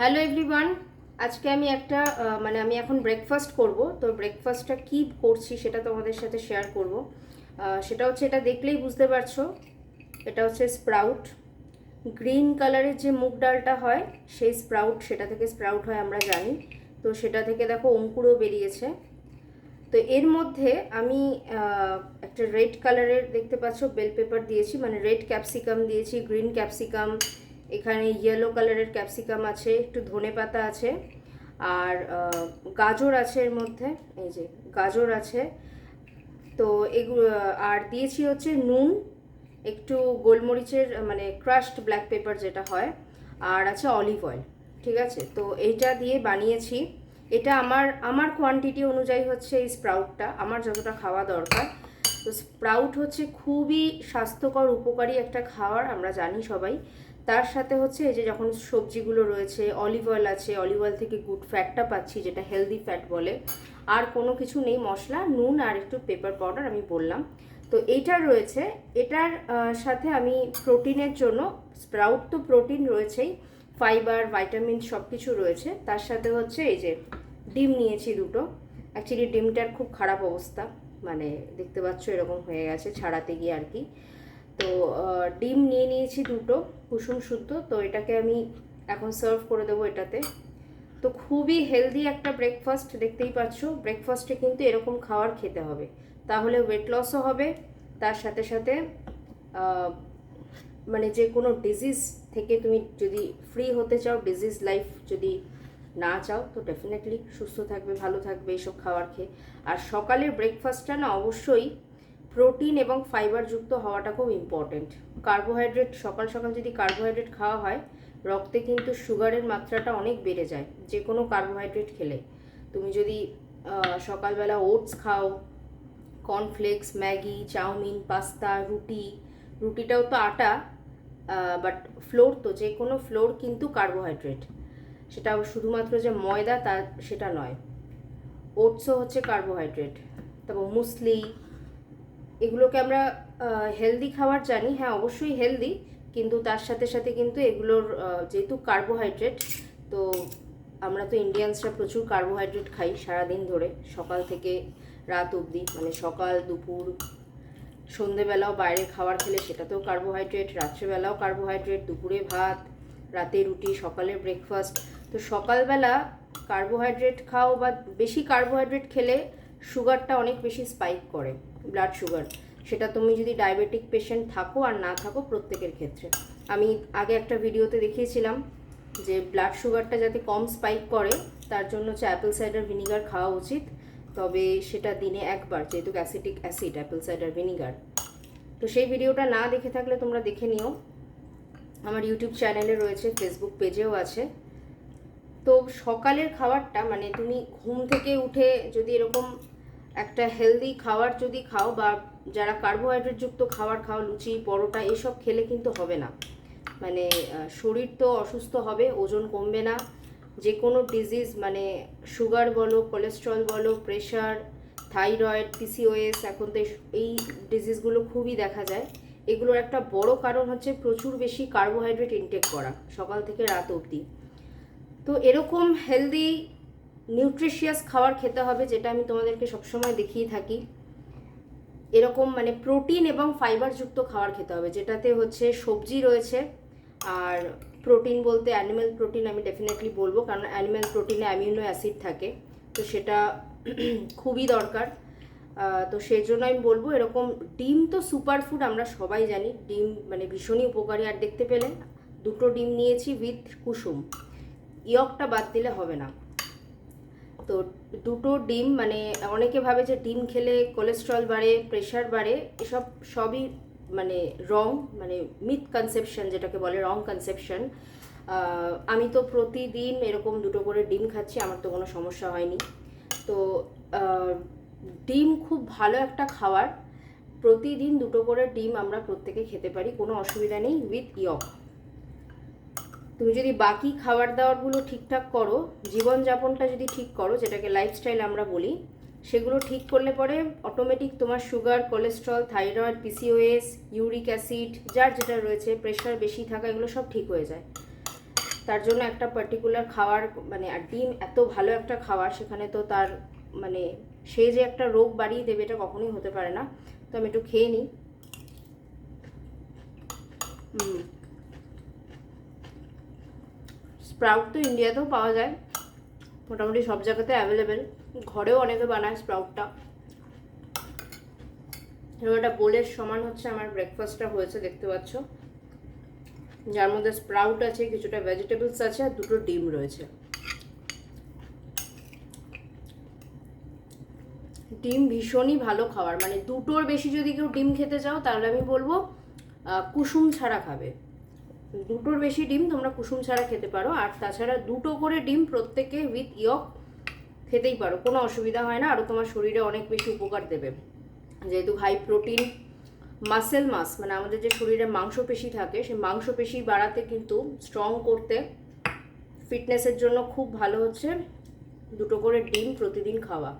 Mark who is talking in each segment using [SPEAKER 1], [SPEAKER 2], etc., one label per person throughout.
[SPEAKER 1] Hello everyone, আজকে আমি একটা মানে আমি এখন ব্রেকফাস্ট করব। তো ব্রেকফাস্টটা কি করছি সেটা তোমাদের সাথে শেয়ার করব। সেটা হচ্ছে এটা দেখলেই বুঝতে পারছ, এটা হচ্ছে স্প্রাউট গ্রিন কালারের যে মুগ ডালটা হয়, সেই স্প্রাউট সেটা থেকে স্প্রাউট হয় আমরা জানি। তো সেটা থেকে দেখো অঙ্কুরও বেরিয়েছে। তো এর মধ্যে আমি একটা রেড কালারের দেখতে পাচ্ছ বেল পেপার দিয়েছি মানে রেড ক্যাপসিকাম দিয়েছি গ্রিন ক্যাপসিকাম এখানে ইয়েলো কালারের ক্যাপসিকাম আছে, একটু ধনে পাতা আছে, আর গাজর আছে এর মধ্যে, এই যে গাজর আছে, তো এগুলো আর দিয়েছি হচ্ছে নুন, একটু গোলমরিচের মানে ক্রাশড ব্ল্যাক পেপার যেটা হয়, আর আছে অলিভ অয়েল ঠিক আছে? তো এইটা দিয়ে বানিয়েছি, এটা আমার আমার কোয়ান্টিটি অনুযায়ী হচ্ছে এই স্প্রাউটটা, আমার যতটা খাওয়া দরকার, তো স্প্রাউট হচ্ছে খুবই স্বাস্থ্যকর, উপকারী একটা খাওয়ার, আমরা জানি সবাই তার সাথে হচ্ছে এই যে যখন সবজিগুলো রয়েছে অলিভ অয়েল আছে অলিভ অয়েল থেকে গুড ফ্যাটটা পাচ্ছি, যেটা হেলদি ফ্যাট বলে। আর কোনো কিছু নেই মশলা, নুন আর একটু পেপার পাউডার আমি বললাম। তো এইটা রয়েছে। এটার সাথে আমি প্রোটিনের জন্য স্প্রাউট তো প্রোটিন রয়েছেই ফাইবার ভাইটামিন সব কিছু রয়েছে। তার সাথে হচ্ছে এই যে ডিম নিয়েছি দুটো। অ্যাকচুয়ালি ডিমটার খুব খারাপ অবস্থা। মানে দেখতে পাচ্ছ এরকম হয়ে গেছে, ছাড়াতে গিয়ে আর কি। তো ডিম নিয়ে নিয়েছি দুটো, কুসুম শুদ্ধ, তো এটাকে আমি এখন সার্ভ করে দেবো এটাতে। তো খুবই হেলদি একটা ব্রেকফাস্ট দেখতেই পাচ্ছ ব্রেকফাস্টে কিন্তু এরকম খাবার খেতে হবে। তাহলে ওয়েট লসও হবে, তার সাথে সাথে মানে যে কোনো ডিজিজ থেকে তুমি যদি ফ্রি হতে চাও ডিজিজ লাইফ যদি না চাও, তো ডেফিনেটলি সুস্থ থাকবে, ভালো থাকবে এইসব খাওয়ার খেয়ে। আর সকালের ব্রেকফাস্টটা না অবশ্যই প্রোটিন এবং ফাইবারযুক্ত হওয়াটা খুব ইম্পর্টেন্ট কার্বোহাইড্রেট সকাল সকাল যদি কার্বোহাইড্রেট খাওয়া হয়, রক্তে কিন্তু সুগারের মাত্রাটা অনেক বেড়ে যায় যে কোনো কার্বোহাইড্রেট খেলে। তুমি যদি সকালবেলা ওটস খাও কর্নফ্লেক্স ম্যাগি, চাউমিন, পাস্তা, রুটি, রুটিটাও তো আটা বাট ফ্লোর তো যে কোনো ফ্লোর কিন্তু কার্বোহাইড্রেট সেটা শুধুমাত্র যে ময়দা, তা সেটা নয়। ওটসও হচ্ছে কার্বোহাইড্রেট তারপর মুসলি এগুলোকে আমরা হেলদি খাবার জানি। হ্যাঁ অবশ্যই হেলদি কিন্তু তার সাথে সাথে কিন্তু এগুলোর যেহেতু কার্বোহাইড্রেট তো আমরা তো ইন্ডিয়ানসরা প্রচুর কার্বোহাইড্রেট খাই সারাদিন ধরে। সকাল থেকে রাত অবধি মানে সকাল, দুপুর, সন্ধেবেলাও বাইরে খাবার খেলে সেটাতেও কার্বোহাইড্রেট রাত্রেবেলাও কার্বোহাইড্রেট দুপুরে ভাত, রাতে রুটি, সকালে ব্রেকফাস্ট তো সকালবেলা কার্বোহাইড্রেট খাও বা বেশি কার্বোহাইড্রেট খেলে সুগারটা অনেক বেশি স্পাইক করে। ব্লাড সুগার সেটা তুমি যদি ডায়াবেটিক পেশেন্ট থাকো আর না থাকো প্রত্যেকের ক্ষেত্রে। আমি আগে একটা ভিডিওতে দেখিয়েছিলাম যে ব্লাড সুগারটা যাতে কম স্পাইক করে, তার জন্য হচ্ছে অ্যাপেল সাইডার ভিনিগার খাওয়া উচিত। তবে সেটা দিনে একবার, যেহেতু acetic acid apple cider vinegar তো সেই ভিডিওটা না দেখে থাকলে তোমরা দেখে নিও। আমার ইউটিউব চ্যানেলে রয়েছে ফেসবুক পেজেও আছে। তো সকালের খাবারটা মানে তুমি ঘুম থেকে উঠে যদি এরকম একটা হেলদি খাবার যদি খাও বা যারা কার্বোহাইড্রেটযুক্ত খাবার খাও, লুচি, পরোটা, এসব খেলে কিন্তু হবে না। মানে শরীর তো অসুস্থ হবে, ওজন কমবে না। যে কোনো ডিজিজ মানে সুগার বলো কোলেস্ট্রল বলো প্রেশার থাইরয়েড পিসিওএস এখন তো এই- ডিজিজগুলো খুবই দেখা যায়। এগুলোর একটা বড় কারণ হচ্ছে প্রচুর বেশি কার্বোহাইড্রেট ইনটেক করা, সকাল থেকে রাত অবধি। তো এরকম হেলদি নিউট্রিশিয়াস খাবার খেতে হবে, যেটা আমি তোমাদেরকে সবসময় দেখিয়ে থাকি। এরকম মানে প্রোটিন এবং ফাইবারযুক্ত খাবার খেতে হবে, যেটাতে হচ্ছে সবজি রয়েছে। আর প্রোটিন বলতে অ্যানিম্যাল প্রোটিন আমি ডেফিনেটলি বলব, কারণ অ্যানিম্যাল প্রোটিনে অ্যামিনো অ্যাসিড থাকে। তো সেটা খুবই দরকার। তো সেই জন্য আমি বলব, এরকম ডিম তো সুপার ফুড আমরা সবাই জানি। ডিম মানে ভীষণই উপকারী। আর দেখতে পেলে, দুটো ডিম নিয়েছি উইথ কুসুম। ইয়কটা বাদ দিলে হবে না। তো দুটো ডিম মানে অনেকে ভাবে যে ডিম খেলে কোলেস্ট্রল বাড়ে প্রেশার বাড়ে, এসব সবই মানে রং মানে মিথ কনসেপশন যেটাকে বলে রং কনসেপশন আমি তো প্রতিদিন এরকম দুটো করে ডিম খাচ্ছি, আমার তো কোনো সমস্যা হয়নি। তো ডিম খুব ভালো একটা খাবার প্রতিদিন দুটো করে ডিম আমরা প্রত্যেকে খেতে পারি, কোনো অসুবিধা নেই উইথ ইয়ক তুমি যদি বাকি খাবার দাবারগুলো ঠিকঠাক করো, জীবনযাপনটা যদি ঠিক করো, যেটাকে লাইফস্টাইল আমরা বলি, সেগুলো ঠিক করলে পরে অটোমেটিক তোমার sugar cholesterol thyroid PCOS uric acid যার যেটা রয়েছে প্রেশার বেশি থাকা, এগুলো সব ঠিক হয়ে যায়। তার জন্য একটা পার্টিকুলার খাওয়ার মানে আর ডিম এত ভালো একটা খাওয়ার, সেখানে তো তার মানে সে যে একটা রোগ বাড়িয়ে দেবে, এটা কখনোই হতে পারে না। তো আমি একটু খেয়ে নিই। হুম। স্প্রাউট তো ইন্ডিয়াতেও পাওয়া যায়। মোটামুটি সব জায়গাতে অ্যাভেলেবেল ঘরেও অনেকে বানায় স্প্রাউটটা। একটা বোলের সমান হচ্ছে আমার ব্রেকফাস্টটা হয়েছে, দেখতে পাচ্ছ। যার মধ্যে স্প্রাউট আছে, কিছুটা ভেজিটেবলস আছে, আর দুটো ডিম রয়েছে। ডিম ভীষণই ভালো খাবার। মানে দুটোর বেশি যদি কেউ ডিম খেতে চাও, তাহলে আমি বলব কুসুম ছাড়া খাবে। দুটোর বেশি ডিম তোমরা কুসুম ছাড়া খেতে পারো। আর তাছাড়া দুটো করে ডিম প্রত্যেকে উইথ ইয়ক খেতেই পারো। কোনো অসুবিধা হয় না আরও তোমার শরীরে অনেক বেশি উপকার দেবে। যেহেতু হাই প্রোটিন মাসেল মাস মানে আমাদের যে শরীরে মাংসপেশি থাকে, সেই মাংসপেশি বাড়াতে কিন্তু স্ট্রং করতে ফিটনেসের জন্য খুব ভালো হচ্ছে দুটো করে ডিম প্রতিদিন খাওয়া।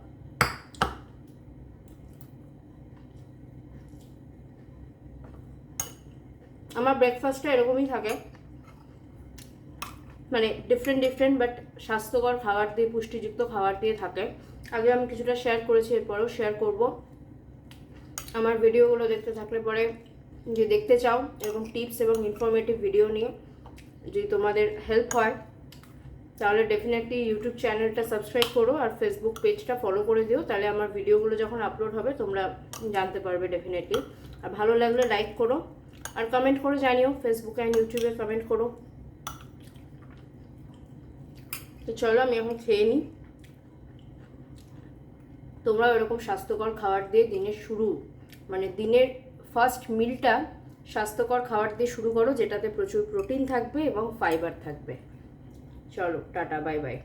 [SPEAKER 1] আমার ব্রেকফাস্টটা এরকমই থাকে। মানে ডিফারেন্ট ডিফারেন্ট বাট স্বাস্থ্যকর খাবার দিয়ে, পুষ্টিযুক্ত খাবার দিয়ে থাকে। আগে আমি কিছুটা শেয়ার করেছি, এরপরেও শেয়ার করব। আমার ভিডিওগুলো দেখতে থাকলে পরে যে দেখতে চাও, এরকম টিপস এবং ইনফরমেটিভ ভিডিও নিয়ে যদি তোমাদের হেল্প হয়, তাহলে ডেফিনেটলি ইউটিউব চ্যানেলটা সাবস্ক্রাইব করো আর ফেসবুক পেজটা ফলো করে দিও। তাহলে আমার ভিডিওগুলো যখন আপলোড হবে, তোমরা জানতে পারবে ডেফিনেটলি আর ভালো লাগলে লাইক করো। আর কমেন্ট করে, জানিও। ফেসবুকে অ্যান্ড ইউটিউবে কমেন্ট করো। তো চলো, আমি এখন খেয়ে নিই তোমরাও এরকম স্বাস্থ্যকর খাবার দিয়ে দিনের শুরু মানে দিনের ফার্স্ট মিলটা স্বাস্থ্যকর খাবার দিয়ে শুরু করো, যেটাতে প্রচুর প্রোটিন থাকবে এবং ফাইবার থাকবে। চলো, টাটা বাই বাই